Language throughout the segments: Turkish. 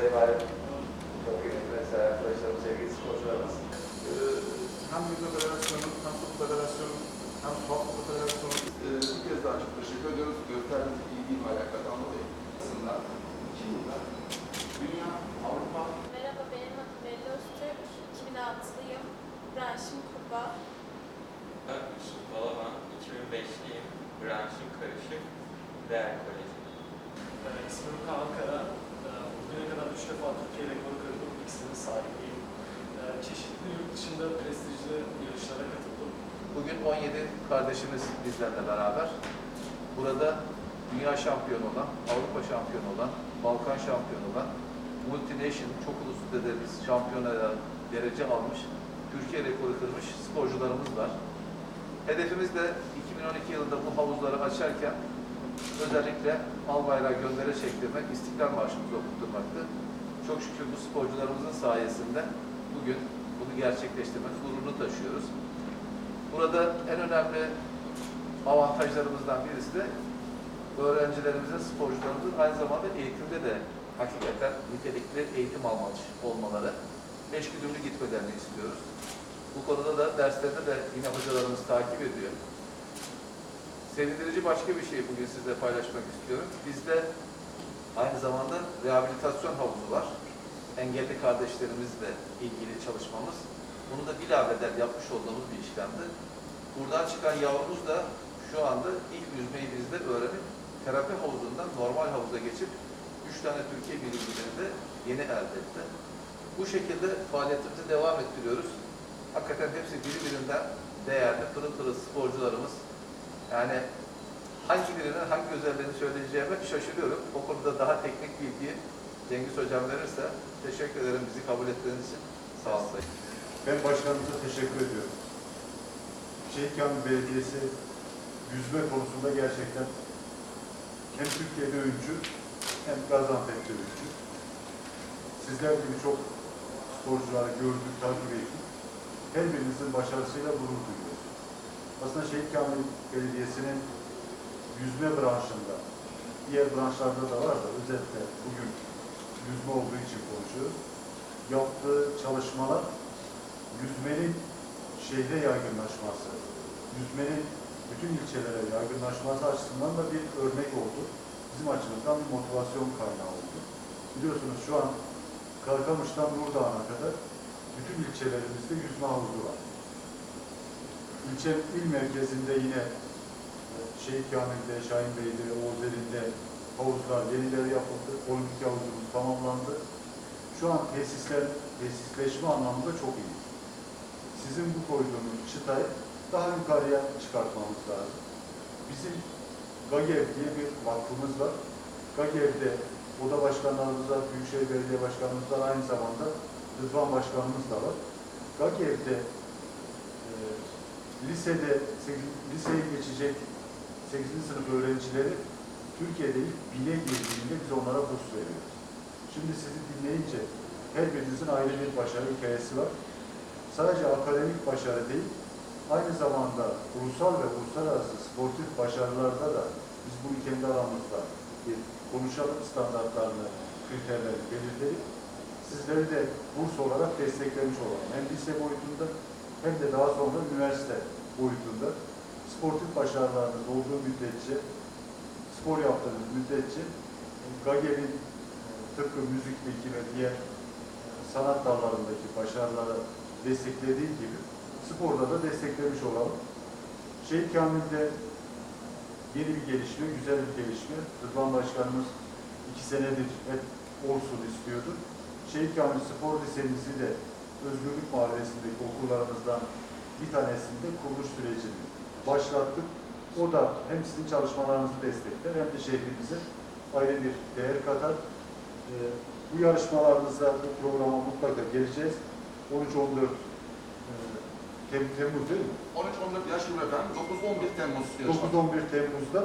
Sayın Valim, çok kıymetli mesela arkadaşlarım, sevgili sporcularımız. Ee, hem Yüzme Federasyonu, hem Futbol Federasyonu, hem Halk Futbol Federasyonu ee, bir kez daha çok teşekkür ediyoruz. Gösterdiğiniz ilgiyle alakadan dolayı. Aslında iki yılda Dünya, Avrupa, Merhaba benim adım Melih Öztürk. 2006'lıyım. Branşım Kuba. Ben Yusuf Balaban, 2005'liyim. Branşım karışık. Değer Koleji. Ee, İsmim Kaan Kara. Ee, Bugüne kadar üç defa Türkiye rekoru kırdım. İkisinin sahibiyim. Ee, Çeşitli yurt dışında prestijli yarışlara katıldım. Bugün 17 kardeşimiz bizlerle beraber. Burada dünya şampiyonu olan, Avrupa şampiyonu olan, Balkan şampiyonu olan, multination, çok uluslu dediğimiz şampiyonaya derece almış, Türkiye rekoru kırmış sporcularımız var. Hedefimiz de 2012 yılında bu havuzları açarken özellikle al bayrağı göndere çektirmek, İstiklal Marşımızı okutturmaktı. Çok şükür bu sporcularımızın sayesinde bugün bunu gerçekleştirmek gururunu taşıyoruz. Burada en önemli avantajlarımızdan birisi de öğrencilerimizin, sporcularımızın aynı zamanda eğitimde de hakikaten nitelikli eğitim almış olmaları, beş güdümlü gitmelerini istiyoruz. Bu konuda da derslerinde de yine hocalarımız takip ediyor. Sevindirici başka bir şey bugün sizle paylaşmak istiyorum. Bizde aynı zamanda rehabilitasyon havuzu var. Engelli kardeşlerimizle ilgili çalışmamız. Bunu da bilabeder yapmış olduğumuz bir işlemdi. Buradan çıkan yavrumuz da şu anda ilk yüzmeyi bizde öğrenip terapi havuzundan normal havuza geçip üç tane Türkiye birincileri yeni elde etti. Bu şekilde faaliyetimizi devam ettiriyoruz. Hakikaten hepsi birbirinden değerli, pırıl pırıl sporcularımız. Yani hangi birinin hangi özelliğini söyleyeceğime şaşırıyorum. O konuda daha teknik bilgiyi Cengiz Hocam verirse teşekkür ederim bizi kabul ettiğiniz için. Sağ olun. Ben başkanımıza teşekkür ediyorum. Şehit Belediyesi yüzme konusunda gerçekten hem Türkiye'de öncü hem Gaziantep'te öncü. Sizler gibi çok sporcuları gördük, takip ettik. Her birinizin başarısıyla gurur duyuyoruz. Aslında Şehit Kamil Belediyesi'nin yüzme branşında, diğer branşlarda da var da özellikle bugün yüzme olduğu için konuşuyoruz. Yaptığı çalışmalar yüzmenin şehre yaygınlaşması, yüzmenin bütün ilçelere yaygınlaşması açısından da bir örnek oldu. Bizim açımızdan bir motivasyon kaynağı oldu. Biliyorsunuz şu an Karkamış'tan Nurdağ'a kadar bütün ilçelerimizde yüzme havuzu var. İlçe il merkezinde yine Şehit Kamil'de, Şahin Bey'de, Oğuzeli'nde havuzlar, yenileri yapıldı. Olimpik havuzumuz tamamlandı. Şu an tesisler, tesisleşme anlamında çok iyi sizin bu koyduğunuz çıtayı daha yukarıya çıkartmamız lazım. Bizim GAGEV diye bir vakfımız var. GAGEV'de oda başkanlarımız var, Büyükşehir Belediye Başkanımız aynı zamanda Rıdvan Başkanımız da var. GAGEV'de e, lisede, liseye geçecek 8. sınıf öğrencileri Türkiye'de ilk bine girdiğinde biz onlara burs veriyoruz. Şimdi sizi dinleyince her birinizin ayrı bir başarı hikayesi var sadece akademik başarı değil, aynı zamanda ulusal ve uluslararası sportif başarılarda da biz bunu kendi aramızda bir konuşalım standartlarını, kriterlerini belirleyip sizleri de burs olarak desteklemiş olalım. Hem lise boyutunda hem de daha sonra üniversite boyutunda sportif başarılarınız olduğu müddetçe, spor yaptığınız müddetçe GAGE'nin tıpkı müzikteki ve diğer sanat dallarındaki başarıları desteklediği gibi sporda da desteklemiş olalım. Şehit Kamil'de yeni bir gelişme, güzel bir gelişme. Rıdvan Başkanımız iki senedir hep olsun istiyordu. Şehit Kamil Spor Lisemizi de Özgürlük Mahallesi'ndeki okullarımızdan bir tanesinde kuruluş sürecini başlattık. O da hem sizin çalışmalarınızı destekler hem de şehrimize ayrı bir değer katar. Ee, bu yarışmalarımızda bu programa mutlaka geleceğiz. 13-14 e, Tem Temmuz değil mi? 13-14 yaş efendim, 9-11 Temmuz yarışması. 9-11 Temmuz'da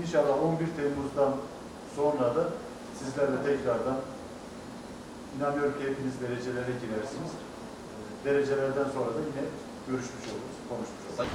inşallah 11 Temmuz'dan sonra da sizlerle tekrardan inanıyorum ki hepiniz derecelere girersiniz. E, Derecelerden sonra da yine görüşmüş oluruz, konuşmuş oluruz.